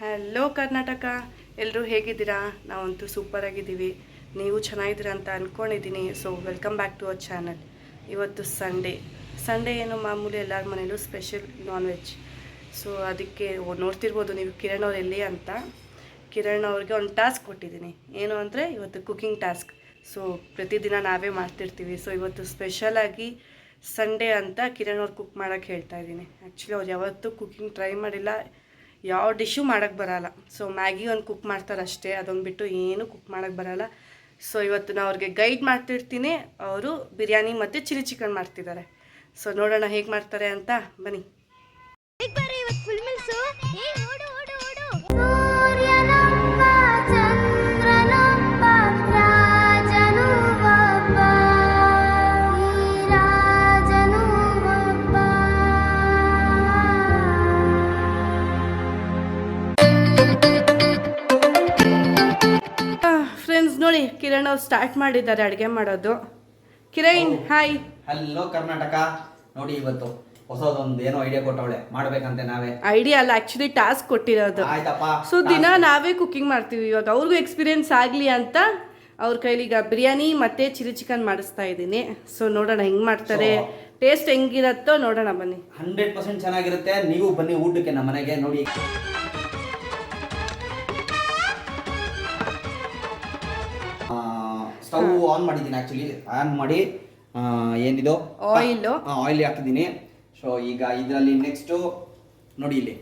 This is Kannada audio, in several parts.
ಹಲೋ ಕರ್ನಾಟಕ ಎಲ್ಲರೂ ಹೇಗಿದ್ದೀರಾ? ನಾವಂತೂ ಸೂಪರ್ ಆಗಿದ್ದೀವಿ. ನೀವು ಚೆನ್ನಾಗಿದ್ದೀರಾ ಅಂತ ಅಂದ್ಕೊಂಡಿದ್ದೀನಿ so welcome back to our channel ಇವತ್ತು ಸಂಡೇ ಸಂಡೇ ಏನು ಮಾಮೂಲಿ ಎಲ್ಲರ ಮನೇಲೂ ಸ್ಪೆಷಲ್ ನಾನ್ ವೆಜ್ ಸೊ ಅದಕ್ಕೆ ನೋಡ್ತಿರ್ಬೋದು ನೀವು ಕಿರಣ್ ಅವ್ರು ಎಲ್ಲಿ ಅಂತ. ಕಿರಣ್ ಅವ್ರಿಗೆ ಒಂದು ಟಾಸ್ಕ್ ಕೊಟ್ಟಿದ್ದೀನಿ. ಏನು ಅಂದರೆ ಇವತ್ತು ಕುಕಿಂಗ್ ಟಾಸ್ಕ್ ಸೊ ಪ್ರತಿದಿನ ನಾವೇ ಮಾಡ್ತಿರ್ತೀವಿ. ಸೊ ಇವತ್ತು ಸ್ಪೆಷಲಾಗಿ ಸಂಡೇ ಅಂತ ಕಿರಣ್ ಅವ್ರು ಕುಕ್ ಮಾಡೋಕ್ಕೆ ಹೇಳ್ತಾ ಇದ್ದೀನಿ. ಆ್ಯಕ್ಚುಲಿ ಅವ್ರು ಯಾವತ್ತೂ ಕುಕಿಂಗ್ ಟ್ರೈ ಮಾಡಿಲ್ಲ. ಯಾವ ಡಿಶ್ಶು ಮಾಡೋಕ್ಕೆ ಬರಲ್ಲ. ಸೊ ಮ್ಯಾಗಿ ಒಂದು ಕುಕ್ ಮಾಡ್ತಾರೆ ಅಷ್ಟೇ. ಅದೊಂದು ಬಿಟ್ಟು ಏನು ಕುಕ್ ಮಾಡೋಕ್ಕೆ ಬರಲ್ಲ. ಸೊ ಇವತ್ತು ನಾನು ಅವ್ರಿಗೆ ಗೈಡ್ ಮಾಡ್ತಿರ್ತೀನಿ. ಅವರು ಬಿರಿಯಾನಿ ಮತ್ತು ಚಿಲ್ಲಿ ಚಿಕನ್ ಮಾಡ್ತಿದ್ದಾರೆ ಸೊ ನೋಡೋಣ ಹೇಗೆ ಮಾಡ್ತಾರೆ ಅಂತ ಬನ್ನಿ. ಅವ್ರು ಸ್ಟಾರ್ಟ್ ಮಾಡಿದ್ದಾರೆ ಅಡುಗೆ ಮಾಡೋದು. ಕಿರಣ್ ಹಾಯ್. ಹಲೋ ಕರ್ನಾಟಕ. ನೋಡಿ ಇವತ್ತು ಹೊಸದೊಂದು ಏನೋ ಐಡಿಯಾ ಕೊಟ್ಟವಳೆ. ಮಾಡ್ಬೇಕಂತೆ ನಾವೇ. ಐಡಿಯಾ ಅಲ್ಲ ಆಕ್ಚುಲಿ ಟಾಸ್ಕ್ ಕೊಟ್ಟಿರೋದು. ಆಯ್ತಪ್ಪ. ಸೊ ದಿನ ನಾವೇ ಕುಕಿಂಗ್ ಮಾಡ್ತೀವಿ. ಇವಾಗ ಅವ್ರಿಗೂ ಎಕ್ಸ್ಪೀರಿಯನ್ಸ್ ಆಗಲಿ ಅಂತ ಅವ್ರ ಕೈಲಿ ಈಗ ಬಿರಿಯಾನಿ ಮತ್ತೆ ಚಿಲ್ಲಿ ಚಿಕನ್ ಮಾಡಿಸ್ತಾ ಇದ್ದೀನಿ. ಸೊ ನೋಡೋಣ ಹೆಂಗ್ ಮಾಡ್ತಾರೆ. ಟೇಸ್ಟ್ ಹೆಂಗಿರತ್ತೋ ನೋಡೋಣ ಬನ್ನಿ. ಹಂಡ್ರೆಡ್ ಪರ್ಸೆಂಟ್ ಚೆನ್ನಾಗಿರುತ್ತೆ. ನೀವು ಬನ್ನಿ ಊಟಕ್ಕೆ ನಮ್ಮ ಮನೆಗೆ. ನೋಡಿ. ಆನ್ ಮಾಡಿದ್ದೀನಿ ಆ್ಯಕ್ಚುಲಿ ಆನ್ ಮಾಡಿ ಏನಿದು ಆಯಿಲ್ ಆಯಿಲ್ ಹಾಕಿದ್ದೀನಿ. ಸೊ ಈಗ ಇದರಲ್ಲಿ ನೆಕ್ಸ್ಟು ನೋಡಿ ಇಲ್ಲಿ.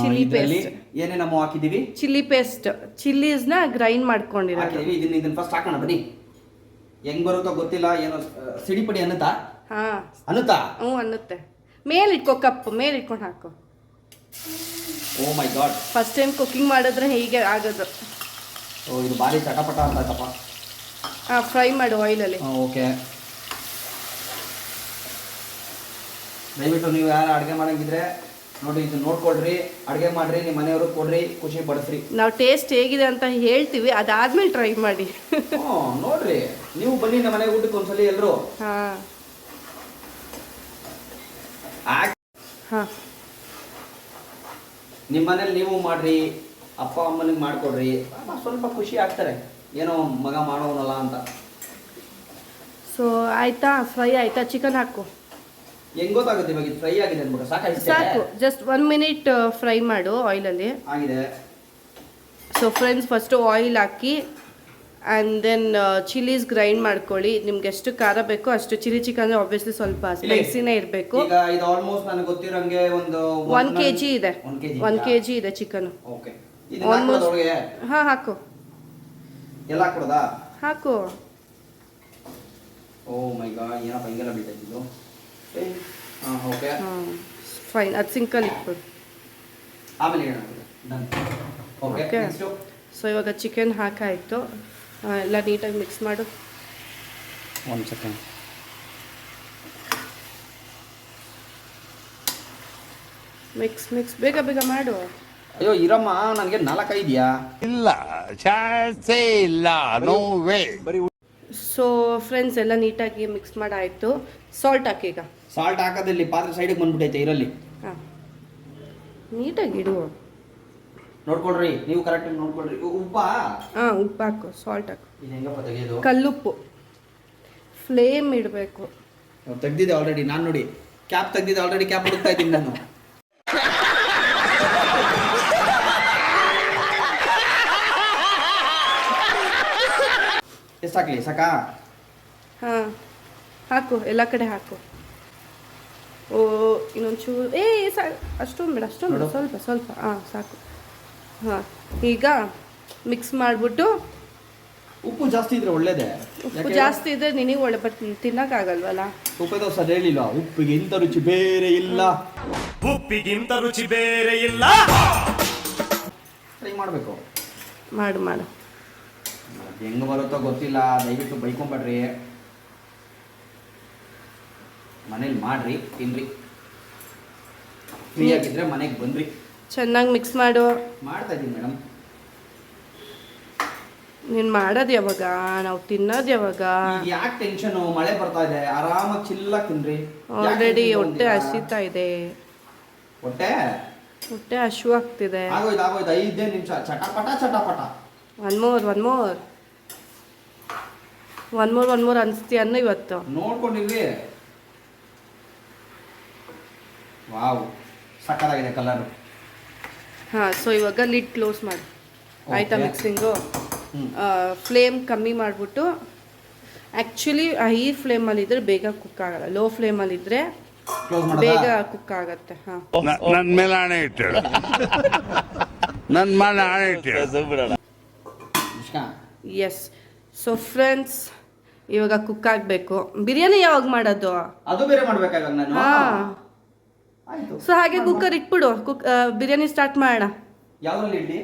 Chilli ಇದ್ರಲ್ಲಿ paste. ಏನೇನಮ್ಮ ಹಾಕಿದ್ದೀವಿ? ಚಿಲ್ಲಿ ಪೇಸ್ಟ್ ಚಿಲ್ಲೀಸ್ನ ಗ್ರೈಂಡ್ ಮಾಡ್ಕೊಂಡಿರೋದು. ಹಾಕಿದ್ದೀವಿ. ಇದನ್ನ ಇದನ್ನ ಫಸ್ಟ್ ಹಾಕೋಣ ಬನ್ನಿ. ಹೆಂಗ್ ಬರುತ್ತೋ ಗೊತ್ತಿಲ್ಲ ಏನೋ ಸಿಡಿಪಡಿ ಸಿಡಿ ಅನ್ನುತ್ತಾ? ಹಾ. ಅನ್ನುತ್ತಾ? ಹ್ಞೂ ಅನ್ನುತ್ತೆ. ಮೇಲೆ ಇಟ್ಕೋ ಕಪ್ ಮೇಲೆ ಇಟ್ಕೊಂಡು ಹಾಕು. ಓ my god first time cooking ಮಾಡಿದ್ರೆ ಹೀಗೆ ಆಗೋದು. ಓ ಇದು ಭಾರಿ ಚಟಪಟ ಅಂತ ಫ್ರೈ ಮಾಡು ಆಯಿಲಲ್ಲಿ ಓಕೆ ದಯವಿಟ್ಟು ನೀವು ಯಾರು ಅಡುಗೆ ಮಾಡಂಗಿದ್ರೆ ನೋಡಿ ಇದು ನೋಡ್ಕೊಳ್ರಿ ಅಡುಗೆ ಮಾಡ್ರಿ ನಿಮ್ಮ ಮನೆಯವರು ಕೊಡ್ರಿ ಖುಷಿ ಪಡಿಸ್ರಿ. ನಾವು ಟೇಸ್ಟ್ ಹೇಗಿದೆ ಅಂತ ಹೇಳ್ತೀವಿ ಅದಾದ್ಮೇಲೆ ಟ್ರೈ ಮಾಡಿ. ಹ್ಞೂ ನೋಡ್ರಿ. ನೀವು ಬನ್ನಿ ನಮ್ಮ ಮನೆಗೆ ಊಟಕ್ಕೆ ಒಂದ್ಸಲಿ ಎಲ್ಲರೂ ಹಾಂ. ಹಾಂ. ನಿಮ್ಮ ಮನೇಲಿ ನೀವು ಮಾಡ್ರಿ ಅಪ್ಪ ಅಮ್ಮನಿಗೆ ಮಾಡ್ಕೊಡ್ರಿ. ಸ್ವಲ್ಪ ಖುಷಿ ಆಗ್ತಾರೆ. ಏನೋ ಮಗ ಮಾಡೋನಲ್ಲ ಅಂತ. ಸೊ ಆಯ್ತಾ? ಫ್ರೈ ಆಯ್ತಾ? ಚಿಕನ್ ಹಾಕು. ಹೆಂಗ್ ಗೊತ್ತಾಗುತ್ತೆ ಇವಾಗ ಫ್ರೈ ಆಗಿದೆ ಅನ್ಬಿಟ್ಟು ಸಾಕು ಸಾಕಾಯ್ತು ಜಸ್ಟ್ ಒನ್ ಮಿನಿಟ್ ಫ್ರೈ ಮಾಡು ಆಯಿಲಲ್ಲಿ ಆಗಿದೆ. ಸೊ ಫ್ರೆಂಡ್ಸ್ ಫಸ್ಟು ಆಯಿಲ್ ಹಾಕಿ ಆ್ಯಂಡ್ ದೆನ್ ಚಿಲ್ಲೀಸ್ ಗ್ರೈಂಡ್ ಮಾಡ್ಕೊಳ್ಳಿ. ನಿಮ್ಗೆ ಎಷ್ಟು ಖಾರ ಬೇಕೋ ಅಷ್ಟು ಚಿಲ್ಲಿ ಚಿಕನ್ ಆಬ್ವಿಯಸ್ಲಿ ಸ್ವಲ್ಪ. ಸ್ಪೈಸಿನೇ ಇರಬೇಕು. ಈಗ ಇದು ಆಲ್ಮೋಸ್ಟ್ ನನಗೆ ಗೊತ್ತಿರಂಗೆ ಒಂದು ಒನ್ ಕೆ ಜಿ ಇದೆ. ಒನ್ ಕೆ ಜಿ ಇದೆ ಚಿಕನ್ ಓಕೆ ಹಾಂ ಹಾಕು. ಎಲ್ಲ ಹಾಕ್ಬಿಡೋದಾ ಹಾಕು. ಓ ಮೈ ಗಾಡ್ ಏನಪ್ಪ ಹಿಂಗೆಲ್ಲ ಬೀಳ್ತೈತಿದ್ದು ಹಾಂ ಓಕೆ. ಫೈನ್ ಅದು ಸಿಂಕಲ್ಲಿ ಇಟ್ಬಿಡು. ಆಮೇಲೆ ಹೇಳೋಣ ಡನ್. ಓಕೆ. ನೆಕ್ಸ್ಟು ಸೊ ಇವಾಗ ಚಿಕನ್ ಹಾಕಾಯಿತು ಎಲ್ಲ ನೀಟಾಗಿ ಮಿಕ್ಸ್ ಮಾಡು. ಒಂದು ಸೆಕೆಂಡ್ ಮಿಕ್ಸ್ ಮಿಕ್ಸ್ ಬೇಗ ಬೇಗ ಮಾಡು. ಅಯ್ಯೋ ಇರಮ್ಮ ನನಗೆ ನಾಲ್ಕೈದ್ಯಾ ಇಲ್ಲ ಚಾನ್ಸೇ ಇಲ್ಲ ನೋ ವೇ ಬರೀ ಸೊ ಫ್ರೆಂಡ್ಸ್ ಎಲ್ಲ ನೀಟಾಗಿ ಮಿಕ್ಸ್ ಮಾಡಾಯಿತು. ಸಾಲ್ಟ್ ಹಾಕಿ ಈಗ ಸಾಲ್ಟ್ ಹಾಕೋದಿಲ್ಲಿ ಪಾತ್ರೆ ಸೈಡಿಗೆ ಬಂದ್ಬಿಟ್ಟೈತೆ ಇರಲ್ಲಿ. ಹಾಂ. ನೀಟಾಗಿ ಇಡು. ನೋಡ್ಕೊಳ್ರಿ ನೀವು ಕರೆಕ್ಟಾಗಿ ನೋಡ್ಕೊಳ್ರಿ. ಉಪ್ಪು ಉಪ್ಪಾ? ಹಾಂ ಉಪ್ಪು ಹಾಕು ಸಾಲ್ಟ್ ಹಾಕು. ಇದು ಹೆಂಗಪ್ಪ ತೆಗೆಯೋದು? ಕಲ್ಲುಪ್ಪು. ಫ್ಲೇಮ್ ಇಡಬೇಕು. ತೆಗ್ದಿದೆ ಆಲ್ರೆಡಿ ನಾನು ನೋಡಿ. ಕ್ಯಾಪ್ ತೆಗ್ದಿದೆ ಆಲ್ರೆಡಿ ಕ್ಯಾಪ್ ಹುಡುಕ್ತಾ ಇದ್ದೀನಿ ನಾನು. ಎಷ್ಟು ಹಾಕ್ಲಿ ಸಾಕಾ ಹಾಂ ಹಾಕು ಎಲ್ಲ ಕಡೆ ಹಾಕು. ಓ ಇನ್ನೊಂಚೂರು ಏ ಸಾ ಅಷ್ಟೊಂದು ಬೇಡ ಅಷ್ಟೊಂದು ಬೇಡ ಸ್ವಲ್ಪ ಸ್ವಲ್ಪ ಹಾಂ ಸಾಕು. ಹಾಂ ಈಗ ಮಿಕ್ಸ್ ಮಾಡಿಬಿಟ್ಟು ಉಪ್ಪು ಜಾಸ್ತಿ ಇದ್ರೆ ಒಳ್ಳೇದೇ? ಉಪ್ಪು ಜಾಸ್ತಿ ಇದ್ರೆ ನಿನಗೆ ಒಳ್ಳೆ ಬಟ್ ತಿನ್ನೋಕ್ಕಾಗಲ್ವಲ್ಲ? ಉಪ್ಪು ದೋಸೆ ಹೇಳಿಲ್ಲ ಉಪ್ಪಿಗೆ ಇಂಥ ರುಚಿ ಬೇರೆ ಇಲ್ಲ. ಉಪ್ಪಿಗಿಂತ ರುಚಿ ಬೇರೆ ಇಲ್ಲ. ಟ್ರೈ ಮಾಡಬೇಕು. ಮಾಡು ಮಾಡು. ಹೆಂಗ್ ಬರುತ್ತೋ ಗೊತ್ತಿಲ್ಲ ದಯವಿಟ್ಟು ಬೈಕೊಂಬೇಡ್ರಿ ಮನೇಲಿ ಮಾಡ್ರಿ ತಿನ್ರಿ. ಫ್ರೀ ಆಗಿದ್ರೆ ಮನೆಗೆ ಬಂದ್ರಿ ಚೆನ್ನಾಗಿ ಮಿಕ್ಸ್ ಮಾಡು. ಮಾಡ್ತಾ ಇದೀನಿ ಮೇಡಮ್ ನೀನು ಮಾಡೋದ್ ಯಾವಾಗ? ನಾವು ತಿನ್ನೋದ್ ಯಾವಾಗ? ಯಾಕೆ ಟೆನ್ಷನ್ ಮಳೆ ಬರ್ತಾ ಇದೆ ಆರಾಮಾಗಿ ಚಿಲ್ಲ ತಿನ್ರಿ. ಆಲ್ರೆಡಿ ಹೊಟ್ಟೆ? ಹಸಿತಾ ಇದೆ. ಹೊಟ್ಟೆ? ಹೊಟ್ಟೆ ಹಶು ಆಗ್ತಿದೆ ಆಗೋಯ್ತು ಆಗೋಯ್ತು ಐದೇ ನಿಮಿಷ ಚಟಪಟ ಚಟಪಟ. One more one more one more one more ಅನಿಸ್ತೀಯ ಅನ್ನೋ ಇವತ್ತು. ನೋಡ್ಕೊಂಡಿರ್ರಿ ವಾವ್ ಸಕ್ಕತ್ತಾಗಿದೆ ಕಲರ್ ಹಾಂ ಸೊ ಇವಾಗ ಲಿಡ್ ಕ್ಲೋಸ್ ಮಾಡಿ. ಆಯಿತಾ. ಮಿಕ್ಸಿಂಗು ಫ್ಲೇಮ್ ಕಮ್ಮಿ ಮಾಡಿಬಿಟ್ಟು ಆ್ಯಕ್ಚುಲಿ ಹೈ ಫ್ಲೇಮಲ್ಲಿದ್ದರೆ ಬೇಗ ಕುಕ್ ಆಗಲ್ಲ. ಲೋ ಫ್ಲೇಮಲ್ಲಿ ಇದ್ರೆ ಬೇಗ ಕುಕ್ ಆಗತ್ತೆ ಹಾಂ. ನನ್ನ ಮೇಲೆ ಆಣೆ ಇಟ್ಟು ನನ್ನ ಮೇಲೆ ಆಣೆ ಇಟ್ಟು ಎಸ್ ಸೊ ಫ್ರೆಂಡ್ಸ್ ಇವಾಗ ಕುಕ್ ಆಗಬೇಕು. ಬಿರಿಯಾನಿ ಯಾವಾಗ ಮಾಡೋದು? ಅದು ಬೇರೆ ಮಾಡ್ಬೇಕಾಗ ನಾನು? ಹಾಂ. ಸೊ ಹಾಗೆ ಕುಕ್ಕರ್ ಇಟ್ಬಿಡು. ಕುಕ್ ಬಿರಿಯಾನಿ ಸ್ಟಾರ್ಟ್ ಮಾಡೋಣ. ಯಾವ್ದ್ರಲ್ಲಿ ಇಡ್ಲಿ?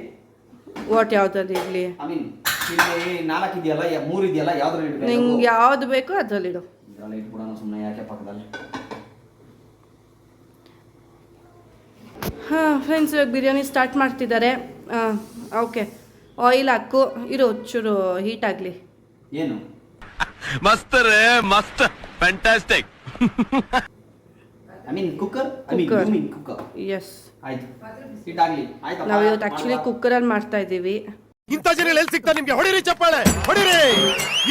ವಾಟ್ ಯಾವ್ದ್ರಲ್ಲಿ ಇರಲಿ ಐ ಮೀನ್ ಇಲ್ಲಿ ನಾಲ್ಕು ಇದೆಯಲ್ಲ ಯಾ- ಮೂರು ಇದೆಯಲ್ಲ ಯಾವ್ದ್ರಲ್ಲಿ ಇಡ್ಬೇಕು? ನಿಂಗೆ ಯಾವ್ದು ಬೇಕೋ ಇದ್ರಲ್ಲಿ ಇಟ್ಬಿಡೋಣ ಸುಮ್ಮನೆ ಯಾಕೆ ಪಕ್ಕದಲ್ಲಿ? ಹಾಂ ಫ್ರೆಂಡ್ಸ್ ಇವಾಗ ಬಿರಿಯಾನಿ ಸ್ಟಾರ್ಟ್ ಮಾಡ್ತಿದ್ದಾರೆ. ಓಕೆ ಆಯಿಲ್ ಹಾಕು. ಇರೋ ಚೂರು ಹೀಟ್ ಆಗಲಿ. ಏನು? ಮಸ್ತ್. ರೇ ಮಸ್ತ್ fantastic I mean cooker I mean you mean cooker yes ಆಯ್ತು. ಹೀಟ್ ಆಗಲಿ. ಆಯ್ತು ನಾವು ಇವತ್ತು ಆ್ಯಕ್ಚುಲಿ ಕುಕ್ಕರ್ ಅಲ್ಲಿ ಮಾಡ್ತಾ ಇದ್ದೀವಿ. ಇಂಥ ಜನ ಎಲ್ಲಿ ಸಿಗ್ತಾ ನಿಮ್ಗೆ? ಹೊಡಿರಿ ಚಪ್ಪಾಳೆ. ಹೊಡಿರಿ.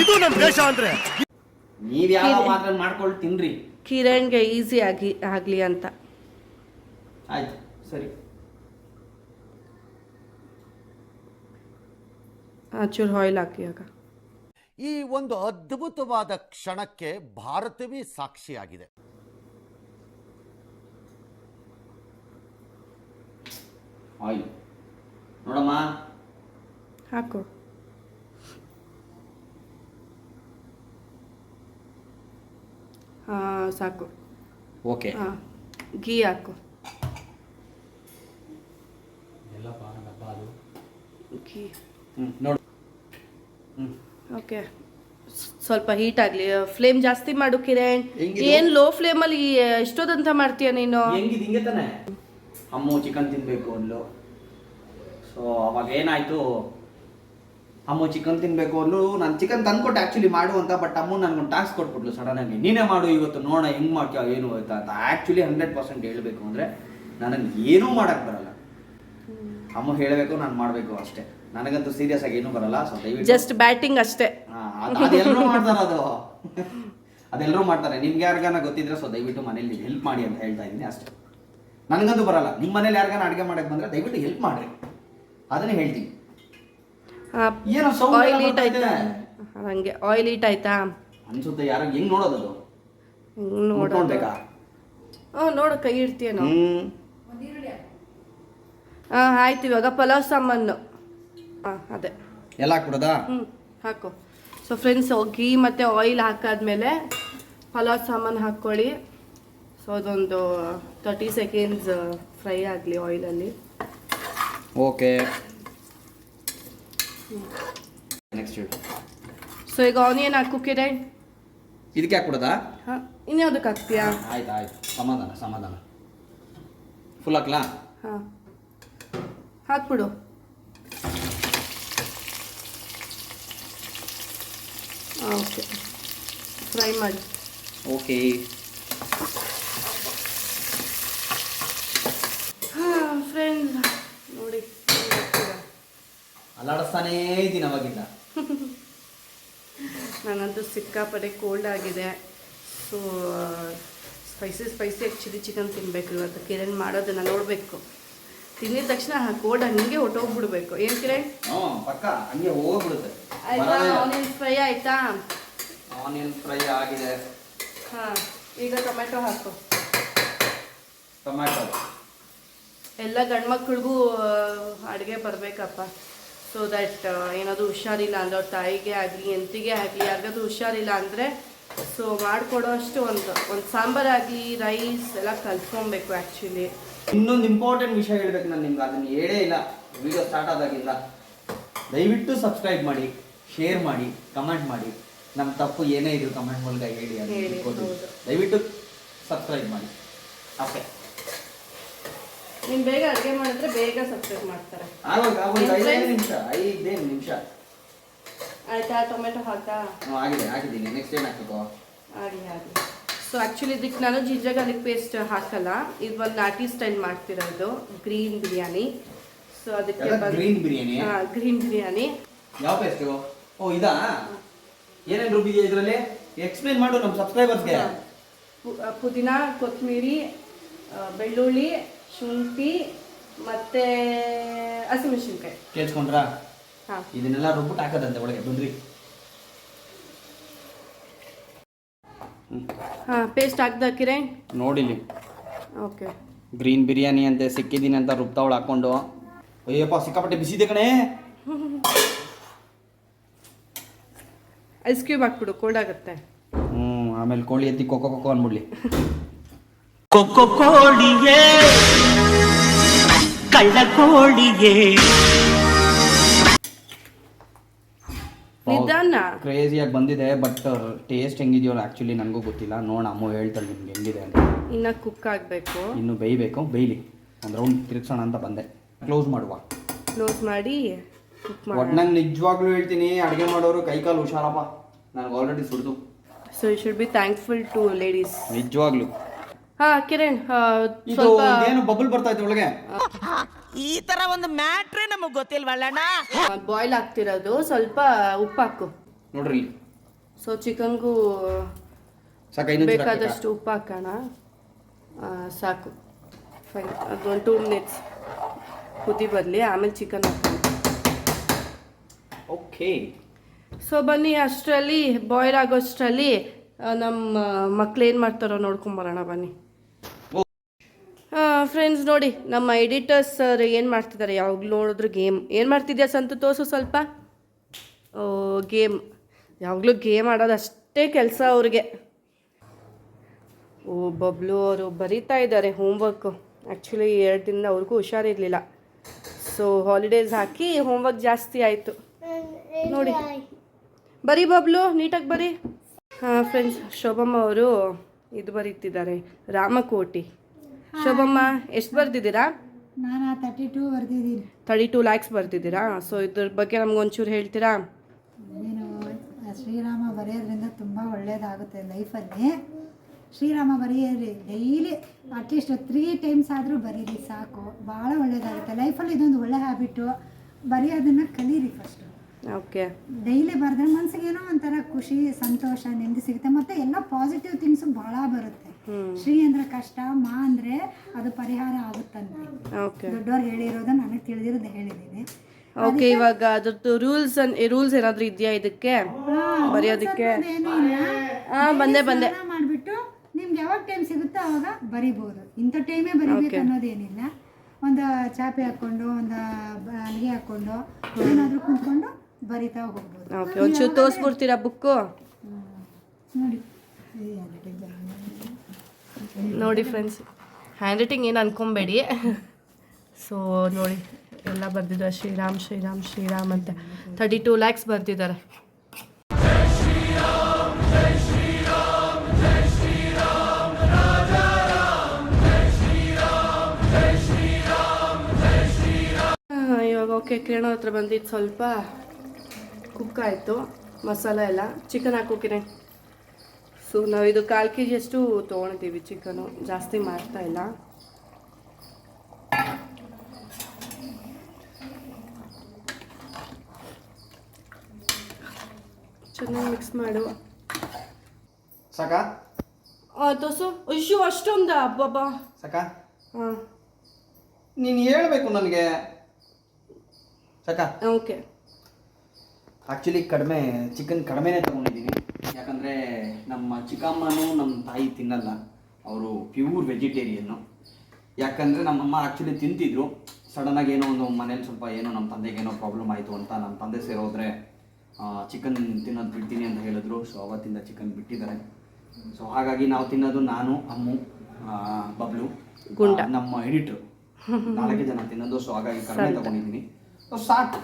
ಇದು ನಮ್ಮ ದೇಶ ಅಂದ್ರೆ. ನೀವು ಯಾವ ಮಾತ್ರ ಮಾಡ್ಕೊಂಡು ತಿನ್ರಿ. ಕಿರಣ್ಗೆ ಈಸಿ ಆಗಿ ಆಗ್ಲಿ ಅಂತ. ಆಯ್ತು. ಸರಿ. ಚೂರು ಆಯಿಲ್ ಹಾಕಿ ಆಗ ಈ ಒಂದು ಅದ್ಭುತವಾದ ಕ್ಷಣಕ್ಕೆ ಭಾರತವೇ ಸಾಕ್ಷಿಯಾಗಿದೆ. ಆಯಿಲ್ ನೋಡಮ್ಮ. ಹಾಕು. ಹಾಂ ಸಾಕು. ಓಕೆ ಹಾಂ ಗೀ ಹಾಕು. ಗೀ ಹ್ಮ್ ನೋಡು. ಓಕೆ ಸ್ವಲ್ಪ ಹೀಟ್ ಆಗಲಿ. ಫ್ಲೇಮ್ ಜಾಸ್ತಿ ಮಾಡು ಕಿರಣ್. ಏನ್ ಲೋ ಫ್ಲೇಮಲ್ಲಿ ಎಷ್ಟೋದಂತ ಮಾಡ್ತೀಯ ನೀನು? ಅಮ್ಮ ಹಿಂಗೆ ತಾನೆ? ಅಮ್ಮು ಚಿಕನ್ ತಿನ್ಬೇಕು ಅಂದ್ಲು. ಸೊ ಅವಾಗ ಏನಾಯ್ತು? ಅಮ್ಮ ಚಿಕನ್ ತಿನ್ಬೇಕು ಅಂದ್ಲು. ನಾನು ಚಿಕನ್ ತಂದ್ಕೊಟ್ಟೆ ಆ್ಯಕ್ಚುಲಿ ಮಾಡು ಅಂತ ಬಟ್ ಅಮ್ಮು ನನ್ಗೆ ಟಾಸ್ಕ್ ಕೊಟ್ಬಿಟ್ಲು ಸಡನ್ ಆಗಿ. ನೀನೇ ಮಾಡು ಇವತ್ತು ನೋಡೋಣ ಹೆಂಗ್ ಮಾಡ್ತೀಯ ಏನು ಆಯ್ತಾ ಅಂತ ಆ್ಯಕ್ಚುಲಿ ಹಂಡ್ರೆಡ್ ಪರ್ಸೆಂಟ್ ಹೇಳಬೇಕು ಅಂದರೆ ನನಗೆ ಏನೂ ಮಾಡಕ್ ಬರಲ್ಲ. ಅಮ್ಮ ಹೇಳಬೇಕು ನಾನು ಮಾಡಬೇಕು ಅಷ್ಟೇ. ನನಗಂತೂ ಸೀರಿಯಸ್ ಆಗಿ ಏನೂ ಬರಲ್ಲ ಸೊ ದಯವಿಟ್ಟು ಜಸ್ಟ್ ಬ್ಯಾಟಿಂಗ್ ಅಷ್ಟೇ. ಅದ್- ಅದೆಲ್ಲರೂ ಮಾಡ್ತಾರೆ ಅದು. ಅದೆಲ್ಲರೂ ಮಾಡ್ತಾರೆ. ನಿಮ್ಗೆ ಯಾರಿಗಾನ ಗೊತ್ತಿದ್ರೆ ಸೊ ದಯವಿಟ್ಟು ಮನೇಲಿ ಹೆಲ್ಪ್ ಮಾಡಿ ಅಂತ ಹೇಳ್ತಾ ಇದ್ದೀನಿ ಅಷ್ಟೇ. ನನಗಂತೂ ಬರಲ್ಲ. ನಿಮ್ಮ ಮನೇಲಿ ಯಾರಿಗಾನ ಅಡುಗೆ ಮಾಡಕ್ಕೆ ಬಂದ್ರೆ ದಯವಿಟ್ಟು ಹೆಲ್ಪ್ ಮಾಡ್ರಿ. ಅದನ್ನೇ ಹೇಳ್ತೀನಿ. ಏನೋ ಸೌಂಡ್ ಆಯಿಲ್ ಹೀಟ್ ಆಯ್ತಾ? ಹಂಗೆ ಆಯಿಲ್ ಹೀಟ್ ಆಯ್ತಾ? ಅನ್ಸುತ್ತೆ ಯಾರು ಹೆಂಗ್ ನೋಡೋದು ಅದು? ಹಿಂಗ್ ನೋಡೋದು? ನೋಡ್ಬೇಕಾ ಹ್ಞೂ ನೋಡು ಕೈ ಇಡ್ತೀಯೇನೋ. ಹ್ಮ್. ಹಾಂ ಆಯ್ತು ಇವಾಗ ಪಲಾವ್ ಸಾಮಾನು ಹಾಂ ಅದೇ. ಎಲ್ಲ ಹಾಕ್ಬಿಡೋದಾ ಹ್ಞೂ ಹಾಕು. ಸೊ ಫ್ರೆಂಡ್ಸ್ ಹೋಗಿ ಮತ್ತು ಆಯಿಲ್ ಹಾಕಾದ್ಮೇಲೆ ಪಲಾವ್ ಸಾಮಾನು ಹಾಕ್ಕೊಳ್ಳಿ. ಸೊ ಅದೊಂದು ತರ್ಟಿ ಸೆಕೆಂಡ್ಸ್ ಫ್ರೈ ಆಗಲಿ ಆಯಿಲಲ್ಲಿ ಓಕೆ ನೆಕ್ಸ್ಟ್ ಸೊ ಈಗ ಆನಿಯನ್ ಹಾಕೋಕ್ಕಿದೆ ಇದಕ್ಕೆ ಹಾಕ್ಬಿಡೋದಾ ಹಾಂ ಇನ್ಯಾವುದಕ್ಕೆ ಹಾಕ್ತೀಯಾ? ಆಯ್ತು ಆಯ್ತು. ಸಮಾಧಾನ ಸಮಾಧಾನ. ಫುಲ್ ಹಾಕ್ಲಾ? ಹಾಂ. ಹಾಕ್ಬಿಡು. ಓಕೆ. ಫ್ರೈ ಮಾಡಿ. ಓಕೆ. ಹಾಂ ಫ್ರೆಂಡ್ ನೋಡಿ. ಅಲ್ಲಾಡಿಸ್ತಾನೇ ಇದ್ದೀನಿ ಅವಾಗಿಂದ. ನಾನಂತೂ ಸಿಕ್ಕಾಪಟ್ಟೆ ಕೋಲ್ಡ್ ಆಗಿದೆ. ಸೊ ಸ್ಪೈಸಿ ಸ್ಪೈಸಿಯಾಗಿ ಚಿಲ್ಲಿ ಚಿಕನ್ ತಿನ್ನಬೇಕು ಇವತ್ತು. ಕಿರಣ್ ಮಾಡೋದನ್ನು ನೋಡಬೇಕು. ತಿಂದಿದ ತಕ್ಷಣ ಕೋಲ್ಡ್ ಹಂಗೆ ಹೊಟ್ಟೋಗ್ಬಿಡ್ಬೇಕು ಏನು ಕಿರಣ್? ಪಕ್ಕ ಹಂಗೆ ಹೋಗ್ಬಿಡುತ್ತೆ. ಆಯ್ತಾ ಆನಿಯನ್ ಫ್ರೈ ಆಯ್ತಾ? ಆನಿಯನ್ ಫ್ರೈ ಆಗಿದೆ. ಹಾಂ ಈಗ ಟೊಮೆಟೊ ಹಾಕು. ಟೊಮೆಟೊ ಎಲ್ಲ ಗಂಡ್ಮಕ್ಳಿಗೂ ಅಡುಗೆ ಬರಬೇಕಪ್ಪ. ಸೊ ದಟ್ ಏನಾದರೂ ಹುಷಾರಿಲ್ಲ ಅಂದ್ರೆ ಅವ್ರ ತಾಯಿಗೆ ಆಗಲಿ ಎಂತಿಗೆ ಆಗಲಿ ಯಾರಿಗಾದ್ರೂ ಹುಷಾರಿಲ್ಲ ಅಂದರೆ ಸೊ ಮಾಡಿಕೊಡೋ ಅಷ್ಟು ಒಂದು ಒಂದು ಸಾಂಬಾರಾಗಲಿ ರೈಸ್ ಎಲ್ಲ ಕಲ್ತ್ಕೊಬೇಕು ಆ್ಯಕ್ಚುಲಿ ಇನ್ನೊಂದು ಇಂಪಾರ್ಟೆಂಟ್ ವಿಷಯ ಹೇಳ್ಬೇಕು ನಾನು ನಿಮ್ಗೆ. ಅದನ್ನು ಹೇಳೇ ಇಲ್ಲ. ವಿಡಿಯೋ ಸ್ಟಾರ್ಟ್ ಆದಾಗಿಂದ. ದಯವಿಟ್ಟು ಸಬ್ಸ್ಕ್ರೈಬ್ ಮಾಡಿ. ಶೇರ್ ಮಾಡಿ ಕಮೆಂಟ್ ಮಾಡಿ ನಮ್ಮ ತಪ್ಪು ಏನೇ ಇದ್ರು ಕಮೆಂಟ್ ಮೂಲಕ ಹೇಳಿ ಅಂತ ಹೇಳಿ, ತಿಳ್ಕೊತೀವಿ. ಹೌದು. ದಯವಿಟ್ಟು ಸಬ್ಸ್ಕ್ರೈಬ್ ಮಾಡಿ. ಓಕೆ ನೀವು ಬೇಗ ಅಡುಗೆ ಮಾಡಿದ್ರೆ ಬೇಗ ಸಬ್ಸ್ಕ್ರೈಬ್ ಮಾಡ್ತಾರೆ. ಆವಾಗ ಒಂದು ಏನ್? ನಿಮಿಷ ಐದೇನು ನಿಮಿಷ? ಆಯ್ತಾ ಟೊಮೆಟೊ ಹಾಕಾ? ಆಗಿದೆ ಹಾಕಿದ್ದೀನಿ. ನೆಕ್ಸ್ಟ್ ಏನು ಹಾಕ್ಬೇಕು? ಆಗಲಿ ಆಗಲಿ ಸೊ ಆ್ಯಕ್ಚುಲಿ ಇದಕ್ಕೆ ನಾನು ಜಿಂಜರ್ ಗಾರ್ಲಿಕ್ ಪೇಸ್ಟ್ ಹಾಕಲ್ಲ. ಇದು ಒಂದು ನಾಟಿ ಸ್ಟೈಲ್ ಮಾಡ್ತಿರೋದು ಗ್ರೀನ್ ಬಿರಿಯಾನಿ ಸೊ ಅದಕ್ಕೆ ಗ್ರೀನ್ ಬಿರಿಯಾನಿ ಗ್ರೀನ್ ಬಿರಿಯಾನಿ ಯಾವ ಪೇಸ್ಟು ಓ ಇದಾ? ಏನೇನು ರುಬ್ಬಿದೆಯಾ ಇದರಲ್ಲಿ? ಎಕ್ಸ್ಪ್ಲೈನ್ ಮಾಡು ನಮ್ಮ ಸಬ್ಸ್ಕ್ರೈಬರ್ಸ್ಗೆ ಪು- ಆ, ಪುದೀನ ಕೊತ್ತಂಬರಿ ಬೆಳ್ಳುಳ್ಳಿ ಶುಂಠಿ ಮತ್ತೆ ಹಸಿಮೆಣಸಿನ್ಕಾಯಿ. ಕೇಳಿಸ್ಕೊಂಡ್ರಾ? ಹಾಂ. ಇದನ್ನೆಲ್ಲ ರುಬ್ಬಿಟ್ಟು ಹಾಕೋದಂತೆ ಒಳಗೆ ಬಂದ್ರಿ. ಹಾಂ ಪೇಸ್ಟ್ ಹಾಕ್ದ ಕಿರಣ್ ನೋಡಿಲಿ ಓಕೆ. ಗ್ರೀನ್ ಬಿರಿಯಾನಿ ಅಂತೆ ಸಿಕ್ಕಿದ್ದೀನಿ ಅಂತ ರುಬ್ತಾವಳು ಹಾಕೊಂಡು. ಅಯ್ಯಪ್ಪ ಸಿಕ್ಕಾಪಟ್ಟೆ ಬಿಸಿದೆ ಕಣೆ. ಐಸ್ ಕ್ಯೂಬ್ ಹಾಕ್ಬಿಡು ಕೋಲ್ಡ್ ಆಗುತ್ತೆ. ಹ್ಞೂ ಆಮೇಲೆ ಕೋಳಿ ಎತ್ತಿ ಕೊಕ್ಕೋ ಕೊಕ್ಕೋ ಅಂದ್ಬಿಡ್ಲಿ ಕೊಕ್ಕೊ ಕೋಳಿಯೇ ಕಳ್ಳ ಕೋಳಿಯೇ. ನಿಧಾನ. ಕ್ರೇಜಿಯಾಗಿ ಬಂದಿದೆ ಬಟ್ ಟೇಸ್ಟ್ ಹೆಂಗಿದೆಯೋ ಆ್ಯಕ್ಚುಲಿ ನನಗೂ ಗೊತ್ತಿಲ್ಲ. ನೋಡೋಣ ಅಮ್ಮ ಹೇಳ್ತಾಳೆ ನಿಮ್ಗೆ ಹೆಂಗಿದೆ ಅಂತ. ಇನ್ನ ಕುಕ್ ಆಗಬೇಕು. ಇನ್ನು ಬೇಯಬೇಕು ಬೇಯಲಿ. ಒಂದು ರೌಂಡ್ ತಿರ್ಗ್ಸೋಣ ಅಂತ ಬಂದೆ. ಕ್ಲೋಸ್ ಮಾಡುವ. ಕ್ಲೋಸ್ ಮಾಡಿ. ಒಟ್ನಂಗೆ ನಿಜವಾಗ್ಲೂ ಹೇಳ್ತೀನಿ ಅಡುಗೆ ಮಾಡೋರು ಕೈಕಾಲು ಹುಷಾರಪ್ಪ. ನನಗೆ already ಸುಡ್ದು. So you should be thankful to ladies ನಿಜವಾಗ್ಲೂ. ಹಾ ಕಿರಣ್ ಇದು ಸ್ವಲ್ಪ ಏನು ಬಬಲ್ ಬರ್ತಾ ಇತ್ತು ಒಳಗೆ? ಈ ತರ ಒಂದು ಮ್ಯಾಟ್ರೇ ನಮಗೆ ಗೊತ್ತಿಲ್ವಲ್ಲಣ್ಣ ಬಾಯ್ಲ್ ಆಗ್ತಿರೋದು. ಸ್ವಲ್ಪ ಉಪ್ಪು ಹಾಕು. ನೋಡ್ರಿ ಇಲ್ಲಿ. ಸೊ ಚಿಕನ್ಗೂ ಸಾಕ ಇನ್ನೊಂದು ಬೇಕಾದಷ್ಟು ಉಪ್ಪು ಹಾಕೋಣ. ಆ, ಸಾಕು. ಫೈನ್ ಅದೊಂದು ಟೂ ಮಿನಿಟ್ಸ್ ಕುದಿ ಬರಲಿ ಆಮೇಲೆ ಚಿಕನ್ ಹಾಕೋಣ ಓಕೆ ಸೊ ಬನ್ನಿ, ಅಷ್ಟರಲ್ಲಿ ಬಾಯ್ಲ್ ಆಗೋಷ್ಟರಲ್ಲಿ ನಮ್ಮ ಮಕ್ಳು ಏನು ಮಾಡ್ತಾರೋ ನೋಡ್ಕೊಂಬರೋಣ ಬನ್ನಿ. ಫ್ರೆಂಡ್ಸ್ ನೋಡಿ, ನಮ್ಮ ಎಡಿಟರ್ಸ್ ಸರ್ ಏನು ಮಾಡ್ತಿದ್ದಾರೆ? ಯಾವಾಗಲೂ ನೋಡಿದ್ರು ಗೇಮ್ ಏನು ಮಾಡ್ತಿದ್ಯಾ ಸಂತು, ತೋರ್ಸು ಸ್ವಲ್ಪ. ಓ ಗೇಮ್ ಯಾವಾಗಲೂ ಗೇಮ್ ಆಡೋದು ಅಷ್ಟೇ ಕೆಲಸ ಅವ್ರಿಗೆ. ಓ, ಬಬ್ಲು ಅವರು ಬರೀತಾ ಇದ್ದಾರೆ ಹೋಮ್ವರ್ಕು ಆ್ಯಕ್ಚುಲಿ ಎರಡು ದಿನದ ಅವ್ರಿಗೂ ಹುಷಾರಿರಲಿಲ್ಲ. ಸೊ ಹಾಲಿಡೇಸ್ ಹಾಕಿ ಹೋಮ್ವರ್ಕ್ ಜಾಸ್ತಿ ಆಯಿತು. ನೋಡಿ. ಬರೀ ಬಬ್ಲು ನೀಟಾಗಿ ಬರಿ. ಹಾಂ ಫ್ರೆಂಡ್ಸ್ ಶೋಭಮ್ಮ ಅವರು ಇದು ಬರೀತಿದ್ದಾರೆ ರಾಮಕೋಟಿ. ಶೋಭಮ್ಮ ಎಷ್ಟು ಬರ್ದಿದ್ದೀರಾ? ನಾನು ತರ್ಟಿ ಟೂ ಬರ್ದಿದ್ದೀನಿ. ತರ್ಟಿ ಟೂ ಲ್ಯಾಕ್ಸ್ ಬರ್ತಿದ್ದೀರಾ ಸೊ ಇದ್ರ ಬಗ್ಗೆ ನಮ್ಗೆ ಒಂಚೂರು ಹೇಳ್ತೀರಾ? ಏನು ಶ್ರೀರಾಮ ಬರೆಯೋದ್ರಿಂದ ತುಂಬ ಒಳ್ಳೆಯದಾಗುತ್ತೆ ಲೈಫಲ್ಲಿ ಶ್ರೀರಾಮ ಬರೆಯಿರಿ ಡೈಲಿ ಅಟ್ಲೀಸ್ಟ್ ತ್ರೀ ಟೈಮ್ಸ್ ಆದರೂ ಬರೀರಿ ಸಾಕು. ಭಾಳ ಒಳ್ಳೆಯದಾಗುತ್ತೆ ಲೈಫಲ್ಲಿ ಇದೊಂದು ಒಳ್ಳೆ ಹ್ಯಾಬಿಟ್ಟು ಬರೆಯೋದನ್ನು ಕಲೀರಿ ಫಸ್ಟು ಓಕೆ. ಡೈಲಿ ಬರೆದ್ರೆ ಮನಸ್ಸಿಗೆ ಏನೋ ಒಂಥರ ಖುಷಿ ಸಂತೋಷ ನೆಮ್ಮದಿ ಸಿಗುತ್ತೆ. ಮತ್ತೆ ಎಲ್ಲ ಪಾಸಿಟಿವ್ ಥಿಂಗ್ಸ್ ಭಾಳ ಬರುತ್ತೆ. ಶ್ರೀ ಅಂದ್ರೆ ಕಷ್ಟ ಮಾ ಅಂದ್ರೆ ಅದು ಪರಿಹಾರ ಆಗುತ್ತಂತೆ. ದೊಡ್ಡವ್ರು ಹೇಳಿರೋದು ನನಗೆ ತಿಳಿದಿರೋದು ಹೇಳಿದ್ದೀನಿ ಓಕೆ ಇವಾಗ ಅದ್ರದ್ದು ರೂಲ್ಸ್ ರೂಲ್ಸ್ ಏನಾದರೂ ಇದೆಯಾ ಇದಕ್ಕೆ? ಬರೆಯೋದಕ್ಕೆ? ಹಾಂ ಬಂದೆ ಬಂದೆ. ಮಾಡಿಬಿಟ್ಟು ನಿಮ್ಗೆ ಯಾವಾಗ ಟೈಮ್ ಸಿಗುತ್ತೋ ಅವಾಗ ಬರಿಬೋದು. ಇಂಥ ಟೈಮೇ ಬರಿಬೇಕು ಅನ್ನೋದೇನಿಲ್ಲ. ಒಂದು ಚಾಪೆ ಹಾಕ್ಕೊಂಡು ಒಂದು ಅಲ್ಲಿಗೆ ಹಾಕ್ಕೊಂಡು ಏನಾದರೂ ಕುಂತ್ಕೊಂಡು ಬರಿತಾ ಹೋಗ್ಬೋದು. ಓಕೆ ಒಂಚೂರು ತೋರಿಸ್ಬಿಡ್ತೀರಾ ಬುಕ್ಕು ನೋಡಿ. ನೋಡಿ ಫ್ರೆಂಡ್ಸ್ ಹ್ಯಾಂಡ್ ರೈಟಿಂಗ್ ಏನು ಅನ್ಕೊಂಬೇಡಿ. ಸೊ ನೋಡಿ ಎಲ್ಲ ಬರ್ದಿದ್ದಾರೆ. ಶ್ರೀರಾಮ್ ಶ್ರೀರಾಮ್ ಶ್ರೀರಾಮ್ ಅಂತ. ತರ್ಟಿ ಟೂ ಲ್ಯಾಕ್ಸ್ ಬರ್ತಿದ್ದಾರೆ ಇವಾಗ ಓಕೆ ಕಿರಣ ಹತ್ರ ಬಂದಿದ್ದು ಸ್ವಲ್ಪ. ಕುಕ್ ಆಯಿತು ಮಸಾಲ ಎಲ್ಲ. ಚಿಕನ್ ಹಾಕೋಕಿರಿ ಸೊ ಸೊ ನಾವಿದು ಕಾಲು ಕೆ ಜಿಯಷ್ಟು ತೊಗೊಳ್ತೀವಿ ಚಿಕನು ಜಾಸ್ತಿ ಮಾಡ್ತಾ ಇಲ್ಲ. ಚೆನ್ನಾಗಿ ಮಿಕ್ಸ್ ಮಾಡು. ಸಾಕಾ? ದೋಸು? ಅಯ್ಯೋ ಅಷ್ಟೊಂದ? ಅಬ್ಬಬ್ಬಾ. ಸಾಕಾ? ಹಾಂ. ನೀನು ಹೇಳಬೇಕು ನನಗೆ. ಸಾಕಾ? ಓಕೆ. ಆ್ಯಕ್ಚುಲಿ ಕಡಿಮೆ ಚಿಕನ್ ಕಡಿಮೆನೇ ತೊಗೊಂಡಿದ್ದೀನಿ ಯಾಕಂದರೆ ನಮ್ಮ ಚಿಕ್ಕಮ್ಮನೂ ನಮ್ಮ ತಾಯಿ ತಿನ್ನಲ್ಲ. ಅವರು ಪ್ಯೂರ್ ವೆಜಿಟೇರಿಯನ್ನು ಯಾಕಂದರೆ ನಮ್ಮಮ್ಮ ಆ್ಯಕ್ಚುಲಿ ತಿಂತಿದ್ರು. ಸಡನ್ನಾಗಿ ಏನೋ ಒಂದು ಮನೇಲಿ ಸ್ವಲ್ಪ ಏನೋ ನಮ್ಮ ತಂದೆಗೆ ಏನೋ ಪ್ರಾಬ್ಲಮ್ ಆಯಿತು ಅಂತ ನಮ್ಮ ತಂದೆ ಸೇರೋದ್ರೆ ಚಿಕನ್ ತಿನ್ನೋದು ಬಿಡ್ತೀನಿ ಅಂತ ಹೇಳಿದ್ರು. ಸೊ ಅವತ್ತಿಂದ ಚಿಕನ್ ಬಿಟ್ಟಿದ್ದಾರೆ. ಸೊ ಹಾಗಾಗಿ ನಾವು ತಿನ್ನೋದು ನಾನು ಅಮ್ಮು ಬಬ್ಲು. ನಮ್ಮ ಎಡಿಟ್ರು ನಾಲ್ಕು ಜನ ತಿನ್ನೋದು. ಸೊ ಹಾಗಾಗಿ ಕಡಿಮೆ ತಗೊಂಡಿದ್ದೀನಿ. ಸೊ ಸಾಕು.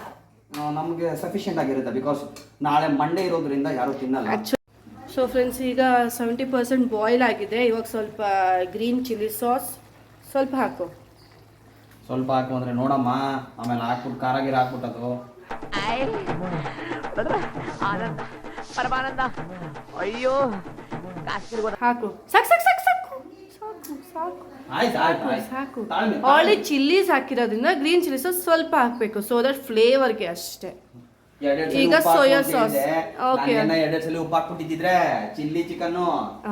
ನಮಗೆ ಸಫಿಷಿಯೆಂಟ್ ಆಗಿರುತ್ತೆ ಬಿಕಾಸ್ ನಾಳೆ ಮಂಡೇ ಇರೋದ್ರಿಂದ ಯಾರು ತಿನ್ನಲ್ಲ. ಸೊ ಫ್ರೆಂಡ್ಸ್ ಈಗ ಸೆವೆಂಟಿ ಪರ್ಸೆಂಟ್ ಬಾಯ್ಲ್ ಆಗಿದೆ. ಇವಾಗ ಸ್ವಲ್ಪ ಗ್ರೀನ್ ಚಿಲ್ಲಿ ಸಾಸ್ ಸ್ವಲ್ಪ ಹಾಕು. ಸ್ವಲ್ಪ ಹಾಕು ಅಂದ್ರೆ ನೋಡಮ್ಮ ಆಮೇಲೆ ಹಾಕ್ಬಿಟ್ಟು ಖಾರ ಗೀರ ಹಾಕ್ಬಿಟ್ಟದು ಆನಂದ ಪರಮಾನಂದ. ಅಯ್ಯೋ ಹಾಕು. ಸಾಕು ಸಾಕು. ಸಾಕು. ಸಾಕು. ಆಲ್ರೆಡಿ ಚಿಲ್ಲೀಸ್ ಹಾಕಿರೋದ್ರಿಂದ ಗ್ರೀನ್ ಚಿಲ್ಲೀಸ್ ಸ್ವಲ್ಪ ಹಾಕಬೇಕು ಸೊ ದಟ್ ಫ್ಲೇವರ್ಗೆ ಅಷ್ಟೇ. ಈಗ ಸೋಯಾ ಸಾಸ್ ಓಕೆ. ನಾನೇನ ಸಲ ಉಪ್ಪು ಹಾಕ್ಬಿಟ್ಟಿದ್ರೆ ಚಿಲ್ಲಿ ಚಿಕನ್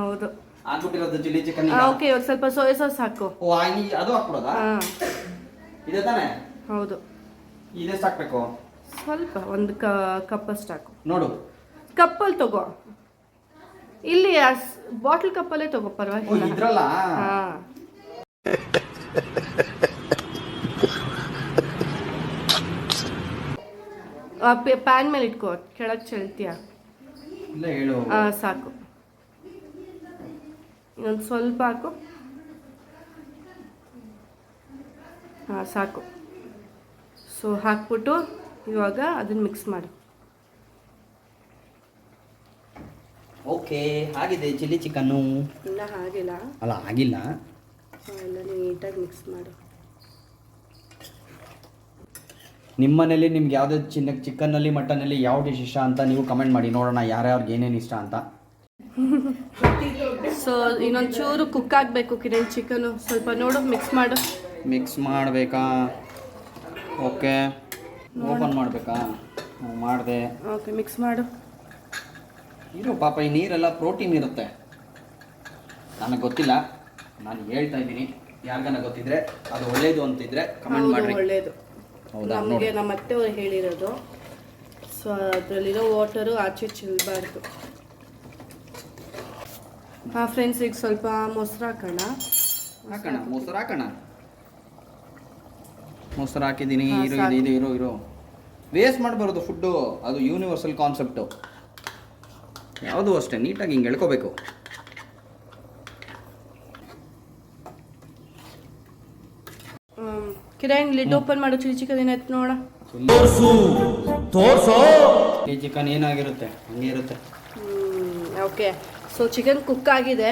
ಹೌದು ಹಾಕ್ಬಿಟ್ಟಿರೋದು ಚಿಲ್ಲಿ ಚಿಕನ್ ಓಕೆ ಇವಾಗ ಸ್ವಲ್ಪ ಸೋಯಾ ಸಾಸ್ ಹಾಕು. ಓ ಆಯ್ನಿ ಅದು ಹಾಕ್ಬಿಡೋದಾ ಇದೆ ತಾನೇ? ಹೌದು. ಇದೆಷ್ಟು ಹಾಕ್ಬೇಕು? ಸ್ವಲ್ಪ ಒಂದು ಕಪ್ ಅಷ್ಟು ಹಾಕು. ನೋಡು. ಕಪ್ಪಲ್ಲಿ ತಗೋ. ಇಲ್ಲಿ ಬಾಟಲ್ ಕಪ್ಪಲ್ಲೇ ತಗೋ ಪರವಾಗಿಲ್ಲ. ಹಾಂ. ಪ್ಯಾನ್ ಮೇಲೆ ಇಟ್ಕೋ ಕೆಳಗೆ ಚೆಲ್ತೀಯ? ಹಾಂ ಸಾಕು. ಇನ್ನೊಂದು ಸ್ವಲ್ಪ ಹಾಕು. ಹಾಂ ಸಾಕು. ಸೊ ಹಾಕ್ಬಿಟ್ಟು ಇವಾಗ ಅದನ್ನು ಮಿಕ್ಸ್ ಮಾಡು. ಓಕೆ ಆಗಿದೆ ಚಿಲ್ಲಿ ಚಿಕನ್ನು? ಇಲ್ಲ ಹಾಗಿಲ್ಲ. ಅಲ್ಲ ಆಗಿಲ್ಲ. ಸೊ ಎಲ್ಲ ನೀಟಾಗಿ ಮಿಕ್ಸ್ ಮಾಡು. ನಿಮ್ಮ ಮನೇಲಿ ನಿಮ್ಗೆ ಯಾವುದೇ ಚಿನ್ನ ಚಿಕನ್ನಲ್ಲಿ ಮಟನಲ್ಲಿ ಯಾವ ಡಿಶ್ ಇಷ್ಟ ಅಂತ ನೀವು ಕಮೆಂಟ್ ಮಾಡಿ ನೋಡೋಣ ಯಾರ್ಯಾರಿಗೆ ಏನೇನು ಇಷ್ಟ ಅಂತ. ಸೊ ಇನ್ನೊಂದು ಚೂರು ಕುಕ್ ಆಗಬೇಕು ಕಿರಣ್ ಚಿಕನು ಸ್ವಲ್ಪ ನೋಡು ಮಿಕ್ಸ್ ಮಾಡು. ಮಿಕ್ಸ್ ಮಾಡಬೇಕಾ? ಓಕೆ ಓಪನ್ ಮಾಡಬೇಕಾ? ಮಾಡಿದೆ. ಓಕೆ ಮಿಕ್ಸ್ ಮಾಡು. ಇರೋ ಪಾಪ ಈ ನೀರೆಲ್ಲ ಪ್ರೋಟೀನ್ ಇರುತ್ತೆ. ನನಗೆ ಗೊತ್ತಿಲ್ಲ. ನಾನು ಹೇಳ್ತಾ ಇದ್ದೀನಿ. ಯಾರಿಗಾನ ಗೊತ್ತಿದ್ರೆ ಅದು ಒಳ್ಳೇದು ಅಂತಿದ್ರೆ ಕಮೆಂಟ್ ಮಾಡಿ ಒಳ್ಳೇದು. ಹೌದಾ? ನಮಗೆ ನೋಡಿ ನಮ್ಮ ಅತ್ತೆಯವರು ಹೇಳಿರೋದು. ಸೊ ಅದರಲ್ಲಿರೋ ವಾಟರು ಆಚೆ ಚೆಲ್ಲಬಾರ್ದು ಹಾಂ ಫ್ರೆಂಡ್ಸ್ ಈಗ ಸ್ವಲ್ಪ ಮೊಸರು ಹಾಕೋಣ. ಹಾಕೋಣ? ಮೊಸರು ಹಾಕೋಣ? ಮೊಸರು ಹಾಕಿದ್ದೀನಿ ಇರೋ ಇದು ಇರೋ ಇರೋ. ವೇಸ್ಟ್ ಮಾಡಬಾರ್ದು ಫುಡ್ಡು ಅದು ಯೂನಿವರ್ಸಲ್ ಕಾನ್ಸೆಪ್ಟು ಯಾವುದು ಅಷ್ಟೇ ನೀಟಾಗಿ ಹಿಂಗೆ ಎಳ್ಕೋಬೇಕು. ಕಿರಣ್ ಲಿಡ್ ಓಪನ್ ಮಾಡೋ ಚಿಲ್ಲಿ ಚಿಕನ್ ಏನಾಯ್ತು ನೋಡ. ಈ ಚಿಕನ್ ಏನಾಗಿರುತ್ತೆ ಹಂಗೆ ಇರುತ್ತೆ. ಓಕೆ ಸೊ ಚಿಕನ್ ಕುಕ್ ಆಗಿದೆ.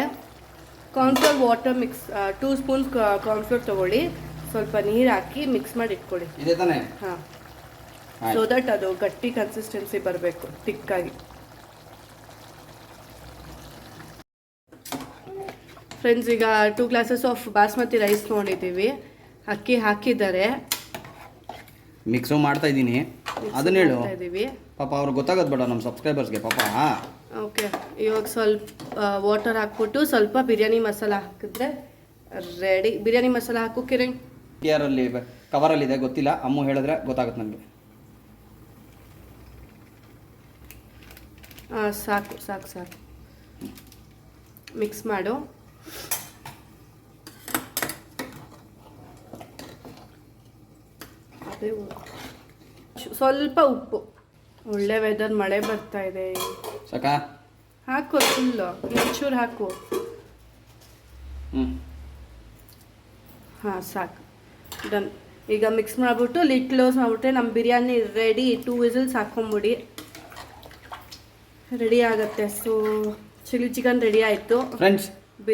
Cornflour water mix two spoons cornflour ತಗೊಳ್ಳಿ. ಸ್ವಲ್ಪ ನೀರು ಹಾಕಿ ಮಿಕ್ಸ್ ಮಾಡಿ ಇಟ್ಕೊಳ್ಳಿ. ಇದೆ ತಾನೇ? ಹಾಂ. ಸೊ ದಟ್ ಅದು ಗಟ್ಟಿ ಕನ್ಸಿಸ್ಟೆನ್ಸಿ ಬರಬೇಕು ತಿಕ್ಕಾಗಿ ಫ್ರೆಂಡ್ಸ್ ಈಗ two glasses of basmati rice ನೋಡಿದ್ದೀವಿ. ಅಕ್ಕಿ ಹಾಕಿದ್ದಾರೆ. ಮಿಕ್ಸು ಮಾಡ್ತಾ ಇದ್ದೀನಿ. ಅದನ್ನ ಹೇಳು. ಇದ್ದೀವಿ. ಪಾಪ ಅವ್ರು ಗೊತ್ತಾಗೋದು ಬೇಡ ನಮ್ಮ ಸಬ್ಸ್ಕ್ರೈಬರ್ಸ್ಗೆ ಪಾಪ. ಓಕೆ ಇವಾಗ ಸ್ವಲ್ಪ ವಾಟರ್ ಹಾಕ್ಬಿಟ್ಟು ಸ್ವಲ್ಪ ಬಿರಿಯಾನಿ ಮಸಾಲ ಹಾಕಿದ್ರೆ ರೆಡಿ ಬಿರಿಯಾನಿ ಮಸಾಲ ಹಾಕು ಕಿರಣ್. ಯಾರಲ್ಲಿ ಕವರಲ್ಲಿದೆ ಗೊತ್ತಿಲ್ಲ. ಅಮ್ಮ ಹೇಳಿದ್ರೆ ಗೊತ್ತಾಗುತ್ತೆ ನನಗೆ. ಸಾಕು ಸಾಕು ಸಾಕು. ಮಿಕ್ಸ್ ಮಾಡು. ಸ್ವಲ್ಪ ಉಪ್ಪು. ಒಳ್ಳೆ ವೆದರ್ ಮಳೆ ಬರ್ತಾ ಇದೆ. ಸಾಕಾ? ಹಾಕು ಫುಲ್ಲು ಒಂಚೂರು ಹಾಕು. ಹಾ ಸಾಕು. ಡನ್ ಈಗ ಮಿಕ್ಸ್ ಮಾಡಿಬಿಟ್ಟು ಲಿಡ್ ಕ್ಲೋಸ್ ಮಾಡಿಬಿಟ್ರೆ ನಮ್ಮ ಬಿರಿಯಾನಿ ರೆಡಿ ಟೂ ವಿಸಿಲ್ಸ್ ಹಾಕ್ಕೊಂಬಿಡಿ ರೆಡಿ ಆಗುತ್ತೆ. ಸೊ ಚಿಲ್ಲಿ ಚಿಕನ್ ರೆಡಿ ಆಯಿತು. ಫ್ರೆಂಡ್ಸ್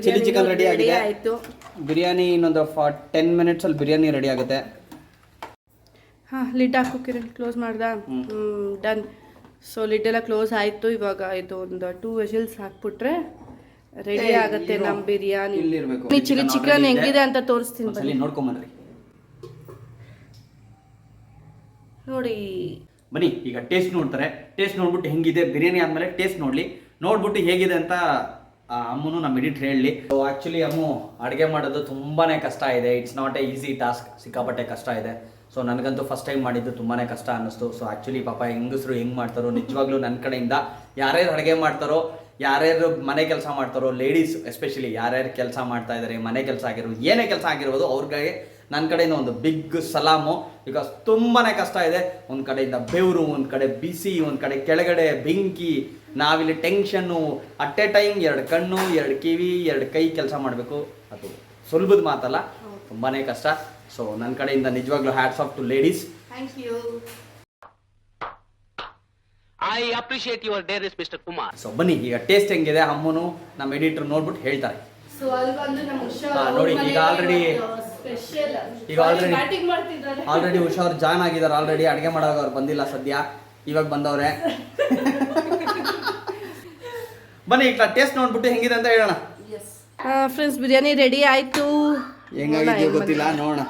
ಚಿಲ್ಲಿ ಚಿಕನ್ ರೆಡಿ ಆಗಿದೆ. ಆಯಿತು. ಬಿರಿಯಾನಿ ಇನ್ನೊಂದು ಫಾ ಟೆನ್ ಮಿನಿಟ್ಸಲ್ಲಿ ಬಿರಿಯಾನಿ ರೆಡಿ ಆಗುತ್ತೆ. ಹಾಂ ಲಿಡ್ ಹಾಕು ಕಿರಣ್ ಕ್ಲೋಸ್ ಮಾಡ್ದ? ಡನ್ ಸೊ ಲಿಡ್ ಎಲ್ಲ ಕ್ಲೋಸ್ ಆಯಿತು. ಇವಾಗ ಇದು ಒಂದು ಟೂ ವೆಜಲ್ಸ್ ಹಾಕ್ಬಿಟ್ರೆ ರೆಡಿ ಆಗುತ್ತೆ ನಮ್ಮ ಬಿರಿಯಾನಿ. ಇಲ್ಲಿರ್ಬೇಕು. ಚಿಲ್ಲಿ ಚಿಕನ್ ಹೆಂಗಿದೆ ಅಂತ ತೋರಿಸ್ತೀನಿ ಬನ್ನಿ. ನೋಡ್ಕೊಂಬನ್ರಿ ನೋಡಿ. ಬನ್ನಿ ಈಗ ಟೇಸ್ಟ್ ನೋಡ್ತಾರೆ. ಟೇಸ್ಟ್ ನೋಡ್ಬಿಟ್ಟು ಹೆಂಗಿದೆ? ಬಿರಿಯಾನಿ ಆದಮೇಲೆ ಟೇಸ್ಟ್ ನೋಡಲಿ. ನೋಡ್ಬಿಟ್ಟು ಹೇಗಿದೆ ಅಂತ ಅಮ್ಮನು ನಮ್ಮ ಎಡಿಟ್ ಹೇಳಲಿ ಸೊ ಆ್ಯಕ್ಚುಲಿ ಅಮ್ಮು ಅಡುಗೆ ಮಾಡೋದು ತುಂಬಾ ಕಷ್ಟ ಇದೆ. It's not a easy task ಸಿಕ್ಕಾಪಟ್ಟೆ ಕಷ್ಟ ಇದೆ. ಸೊ ನನಗಂತೂ ಫಸ್ಟ್ ಟೈಮ್ ಮಾಡಿದ್ದು ತುಂಬಾ ಕಷ್ಟ ಅನ್ನಿಸ್ತು. ಸೊ ಆ್ಯಕ್ಚುಲಿ ಪಾಪ ಹೆಂಗಸರು ಹೆಂಗೆ ಮಾಡ್ತಾರೋ ನಿಜವಾಗ್ಲೂ ನನ್ನ ಕಡೆಯಿಂದ ಯಾರ್ಯಾರು ಅಡುಗೆ ಮಾಡ್ತಾರೋ, ಯಾರ್ಯಾರು ಮನೆ ಕೆಲಸ ಮಾಡ್ತಾರೋ ಲೇಡೀಸ್ ಎಸ್ಪೆಷಲಿ ಯಾರ್ಯಾರು ಕೆಲಸ ಮಾಡ್ತಾ ಇದ್ದಾರೆ ಮನೆ ಕೆಲಸ ಆಗಿರ್ಬೋದು, ಏನೇ ಕೆಲಸ ಆಗಿರ್ಬೋದು, ಅವ್ರಿಗೆ ನನ್ನ ಕಡೆಯಿಂದ ಒಂದು ಬಿಗ್ ಸಲಾಮು. ಬಿಕಾಸ್ ತುಂಬಾ ಕಷ್ಟ ಇದೆ. ಒಂದು ಕಡೆಯಿಂದ ಬೆವರು ಒಂದು ಕಡೆ ಬಿಸಿ ಒಂದು ಕಡೆ ಕೆಳಗಡೆ ಬೆಂಕಿ. ನಾವಿಲ್ಲಿ ಟೆನ್ಷನ್ನು ಅಟ್ ಎ ಟೈಮ್ ಎರಡು ಕಣ್ಣು ಎರಡು ಕಿವಿ ಎರಡು ಕೈ ಕೆಲಸ ಮಾಡಬೇಕು. ಅದು ಸುಲಭದ ಮಾತಲ್ಲ. ತುಂಬಾ ಕಷ್ಟ. ಸೊ ನನ್ನ ಕಡೆಯಿಂದ ನಿಜವಾಗ್ಲೂ hats off to ladies thank you your dearest Mr. Kumar. So ಬನ್ನಿ ಈಗ ಟೇಸ್ಟ್ ಹೆಂಗಿದೆ? ಅಮ್ಮನು ನಮ್ಮ ಎಡಿಟರ್ ನೋಡ್ಬಿಟ್ಟು ಹೇಳ್ತಾರೆ. ಸೊ ಅಲ್ಲಿ ಬಂದು ನಮ್ಮ ಉಷಾ ಹಾ, ನೋಡಿ, ಈಗ already- ಸ್ಪೆಷಲ್ ಈಗ already- ಬ್ಯಾಟಿಂಗ್ ಮಾಡ್ತಿದ್ದಾರೆ. ಆಲ್ರೆಡಿ ಹುಷಾರ್ ಜಾಯ್ನ್ ಆಗಿದ್ದಾರೆ ಆಲ್ರೆಡಿ ಅಡುಗೆ ಮಾಡೋವಾಗ ಅವ್ರು ಬಂದಿಲ್ಲ ಸದ್ಯ. ಇವಾಗ ಬಂದವ್ರೆ. ಬನ್ನಿ ಈಗ ಟೇಸ್ಟ್ ನೋಡ್ಬಿಟ್ಟು ಹೆಂಗಿದೆ ಅಂತ ಹೇಳೋಣ. ಫ್ರೆಂಡ್ಸ್ ಬಿರಿಯಾನಿ ರೆಡಿ ಆಯಿತು. ಹೆಂಗಾಗಿದೆಯೋ ಗೊತ್ತಿಲ್ಲ ನೋಡೋಣ.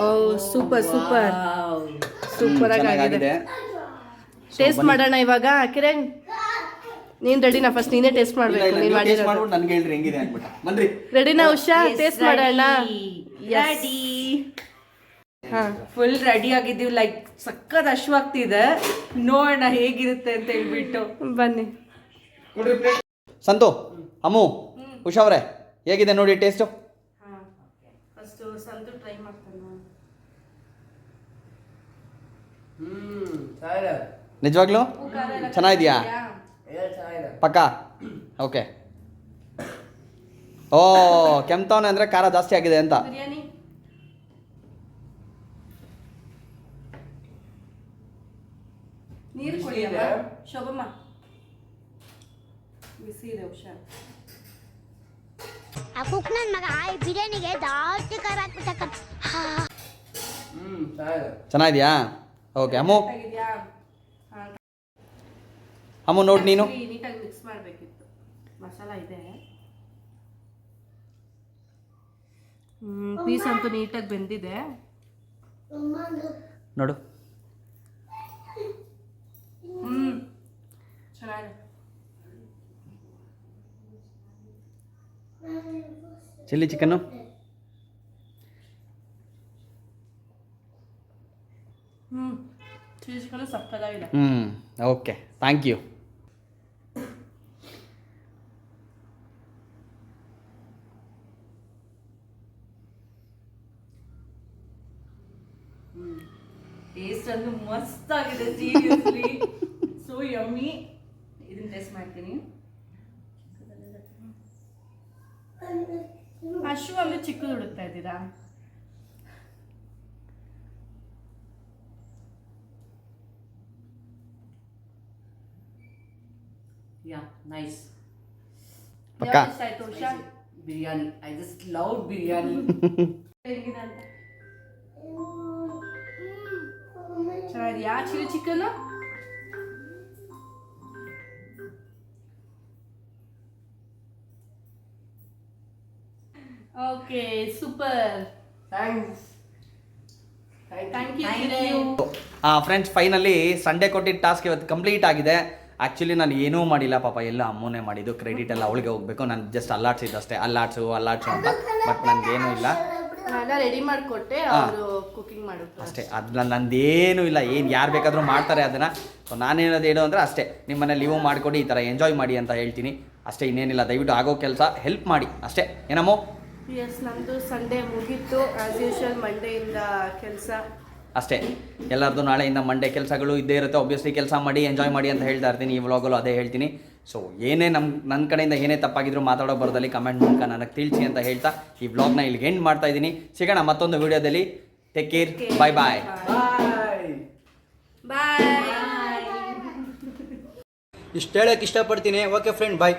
ಓ ಸೂಪರ್ ಸೂಪರ್ ಸೂಪರ್ ಆಗಿ ಆಗಿದೆ ಚೆನ್ನಾಗಿದೆ ಟೇಸ್ಟ್ ಮಾಡೋಣ ಇವಾಗ. ಕಿರಣ್ ನೀನ್ ರೆಡಿನಾ ಫಸ್ಟ್ ನೀನೇ ಟೇಸ್ಟ್ ಮಾಡ್ಬೇಕು ನೀನ್ ಮಾಡ್ಬಿಟ್ಟು ನನ್ಗೆ ಹೇಳ್ರಿ ಹೆಂಗಿದೆ ಅಂದ್ಬಿಟ್ಟು. ಬನ್ರಿ. ರೆಡಿನಾ ಉಷಾ ಟೇಸ್ಟ್ ಮಾಡೋಣ. ರೆಡಿ ಹಾ. ಫುಲ್ ರೆಡಿ ಆಗಿದ್ದೀವಿ ಲೈಕ್ ಸಕ್ಕತ್ ಅಶ್ವಾಗ್ತಿದೆ ನೋಡೋಣ ಹೇಗಿರುತ್ತೆ ಅಂತ ಹೇಳ್ಬಿಟ್ಟು. ಬನ್ನಿ. ಸಂತು ಅಮ್ಮು ಉಷಾ ಅವರೇ ಹೇಗಿದೆ ನೋಡಿ ಟೇಸ್ಟು ಫಸ್ಟ್ ಸಂತು ಟ್ರೈ ಮಾಡ್ತಾನೆ ನಿಜವಾಗ್ಲೂ? ಚೆನ್ನಾಗಿದ್ಯಾ? ಪಕ್ಕ? ಓಕೆ. ಓ ಕೆಮ್ತವನೆ ಅಂದರೆ ಖಾರ ಜಾಸ್ತಿ ಆಗಿದೆ ಅಂತ. ಬಿರಿಯಾನಿ. ನೀರು ಕುಡಿಯಮ್ಮ ಶೋಭಮ್ಮ. ಬಿಸಿ ಇದೆ ಹುಷಾರ್. ಆ ಕುಕ್ ನನ್ ಮಗ ಆ ಬಿರಿಯಾನಿಗೆ ಜಾಸ್ತಿ ಖಾರ ಹಾಕ್ಬಿಟ್ಟಕ್ಕ ಚೆನ್ನಾಗಿದ್ಯಾ? ಓಕೆ ಅಮ್ಮು. ಆಗಿದ್ಯಾ ಅಮ್ಮು ನೋಡಿ ನೀನು. ನೀಟಾಗಿ ಮಿಕ್ಸ್ ಮಾಡಬೇಕಿತ್ತು. ಮಸಾಲ ಇದೆ. ಪೀಸ್ ಅಂತೂ ನೀಟಾಗಿ ಬೆಂದಿದೆ. ನೋಡು. ಹ್ಮ್ ಚೆನ್ನಾಗಿದೆ. Chilli chicken. ಹ್ಞೂ ಚಿಲ್ಲಿ ಚಿಕನ್ ಇದೆ ಹ್ಞೂ ಓಕೆ ಥ್ಯಾಂಕ್ ಯು ಟೇಸ್ಟ್ ಅಂದ್ರೆ ಮಸ್ತ್ ಆಗಿದೆ ಸೀರಿಯಸ್ಲಿ ಸೊ ಯಮ್ಮಿ ಇದನ್ನ ಟೇಸ್ಟ್ ಮಾಡ್ತೀನಿ. ಅಶು ಅಲ್ಲಿ ಚಿಕ್ಕದು ಹುಡುಕ್ತಾ ಇದ್ದೀರಾ? ಯಾ ನೈಸ್ ಪಕ್ಕ. ಆಯ್ತು Usha? Biryani. I just love biryani. ಹೇಗಿದೆ ಅಂತ ಚೆನ್ನಾಗಿದೆಯಾ chilli chicken okay super thanks thank you friends finally Sunday ಕೊಟ್ಟಿದ್ದ ಟಾಸ್ಕ್ ಇವತ್ತು ಕಂಪ್ಲೀಟ್ ಆಗಿದೆ. ಆ್ಯಕ್ಚುಲಿ ನಾನು ಏನೂ ಮಾಡಿಲ್ಲ ಪಾಪ. ಎಲ್ಲ ಅಮ್ಮನೇ ಮಾಡಿದ್ದು. ಕ್ರೆಡಿಟ್ ಎಲ್ಲ ಅವಳಿಗೆ ಹೋಗಬೇಕು. ನಾನು ಜಸ್ಟ್ ಅಲ್ಲಾಡ್ಸಿದ್ದು ಅಷ್ಟೇ ಅಲ್ಲಾಡ್ಸು ಅಲ್ಲಾಡ್ಸು ಅಂತ. ಬಟ್ ನನಗೇನೂ ಇಲ್ಲ. ನಾನೆಲ್ಲ ರೆಡಿ ಮಾಡಿಕೊಟ್ಟೆ. ಅವರು ಕುಕಿಂಗ್ ಮಾಡೋದು ಅಷ್ಟೇ ಅದನ್ನ ನಂದೇನು ಇಲ್ಲ ಏನು ಯಾರು ಬೇಕಾದರೂ ಮಾಡ್ತಾರೆ ಅದನ್ನು. ಸೊ ನಾನು ಹೇಳೋದು ಏನು ಅಂದರೆ ಅಷ್ಟೇ ನಿಮ್ಮ ಮನೇಲಿ ನೀವು ಮಾಡಿಕೊಡಿ ಈ ಥರ ಎಂಜಾಯ್ ಮಾಡಿ ಅಂತ ಹೇಳ್ತೀನಿ. ಅಷ್ಟೇ ಇನ್ನೇನಿಲ್ಲ ದಯವಿಟ್ಟು ಆಗೋ ಕೆಲಸ ಹೆಲ್ಪ್ ಮಾಡಿ ಅಷ್ಟೇ. ಏನಮ್ಮೋ? ಎಸ್ ನಮ್ಮದು ಸಂಡೇ ಮುಗೀತು ಆ್ಯಸ್ ಯೂಶುವಲ್ ಮಂಡೆಯಿಂದ ಕೆಲಸ. ಅಷ್ಟೇ. ಎಲ್ಲರದ್ದು ನಾಳೆಯಿಂದ ಮಂಡೇ ಕೆಲಸಗಳು ಇದ್ದೇ ಇರುತ್ತೆ ಒಬ್ವಿಯಸ್ಲಿ ಕೆಲಸ ಮಾಡಿ ಎಂಜಾಯ್ ಮಾಡಿ ಅಂತ ಹೇಳ್ತಾ ಇರ್ತೀನಿ ಈ ವ್ಲಾಗಲ್ಲೂ ಅದೇ ಹೇಳ್ತೀನಿ. ಸೊ ಏನೇ ನಮ್ಮ ನನ್ನ ಕಡೆಯಿಂದ ಏನೇ ತಪ್ಪಾಗಿದ್ರು ಮಾತಾಡೋ ಬರೋದಲ್ಲಿ ಕಮೆಂಟ್ ಮೂಲಕ ನನಗೆ ತಿಳಿಸಿ ಅಂತ ಹೇಳ್ತಾ ಈ ಬ್ಲಾಗ್ನ ಇಲ್ಲಿಗೆ ಎಂಡ್ ಮಾಡ್ತಾ ಇದ್ದೀನಿ. ಸಿಗೋಣ ಮತ್ತೊಂದು ವಿಡಿಯೋದಲ್ಲಿ. ಟೇಕ್ ಕೇರ್ ಬಾಯ್ ಬಾಯ್ ಬಾಯ್ ಇಷ್ಟು ಹೇಳೋಕ್ಕೆ ಇಷ್ಟಪಡ್ತೀನಿ. Okay friend bye